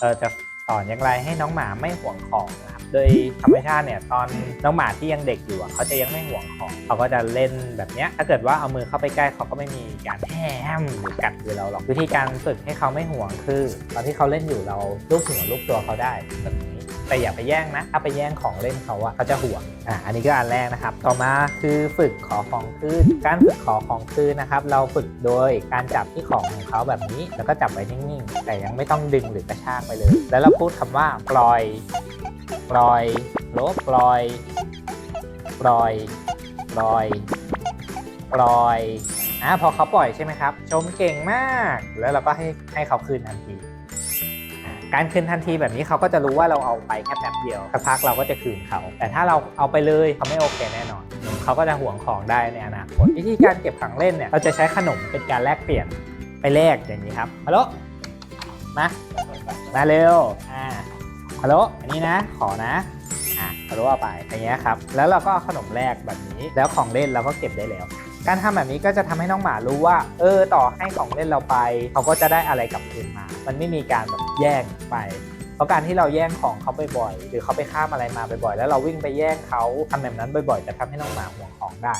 เราจะสอนอย่างไรให้น้องหมาไม่ห่วงของนะครับ โดยธรรมชาติเนี่ยตอนน้องหมาที่ยังเด็กอยู่เขาจะยังไม่ห่วงของ เขาก็จะเล่นแบบเนี้ยถ้าเกิดว่าเอามือเข้าไปใกล้เขาก็ไม่มีการแฮมหรือกัดมือเราหรอกวิธีการฝึกให้เขาไม่ห่วงคือ ตอนที่เขาเล่นอยู่เราลูบหัวลูบตัวเขาได้แบบนี้ แต่อย่าไปแย่งนะ ถ้าไปแย่งของเล่นเขาอะเขาจะห่วงอะอันนี้ก็อันแรกนะครับ ต่อมาคือฝึกขอของคืนการฝึกขอของคืนนะครับ เราฝึกโดยการจับที่ของของเขาแบบนี้ แล้วก็จับไว้นิ่งๆ แต่ยังไม่ต้องดึงหรือกระชากไปเลย แล้วเราพูดคำว่าปล่อยปล่อยลบปล่อยปล่อยปล่อยปล่อยอะพอเขาปล่อยใช่ไหมครับ ชมเก่งมาก แล้วเราก็ให้ให้เขาคืนทันที การคืนทันทีแบบนี้เขาก็จะรู้ว่าเราเอาไปแค่แป๊บเดียวสักพักเราก็จะคืนเขา แต่ถ้าเราเอาไปเลยเขาไม่โอเคแน่นอน เขาก็จะห่วงของได้ในอนาคตวิธีการเก็บของเล่นเนี่ยเราจะใช้ขนมเป็นการแลกเปลี่ยนไปแลกอย่างนี้ครับฮัลโหลมามาเร็วอ่าฮัลโหลอันนี้นะขอนะอะฮัลโหลเอาไปอย่างเงี้ยครับแล้วเราก็เอาขนมแลกแบบนี้ แล้วของเล่นเราก็เก็บได้แล้ว การทำแบบนี้ก็จะทำให้น้องหมารู้ว่า เออต่อให้ของเล่นเราไป เขาก็จะได้อะไรกลับคืนมา มันไม่มีการแบบแย่งไป เพราะการที่เราแย่งของเขาบ่อยๆหรือเขาไปข้ามอะไรมาบ่อยๆ แล้วเราวิ่งไปแย่งเขาทำแบบนั้นบ่อยๆ จะทำให้น้องหมาห่วงของได้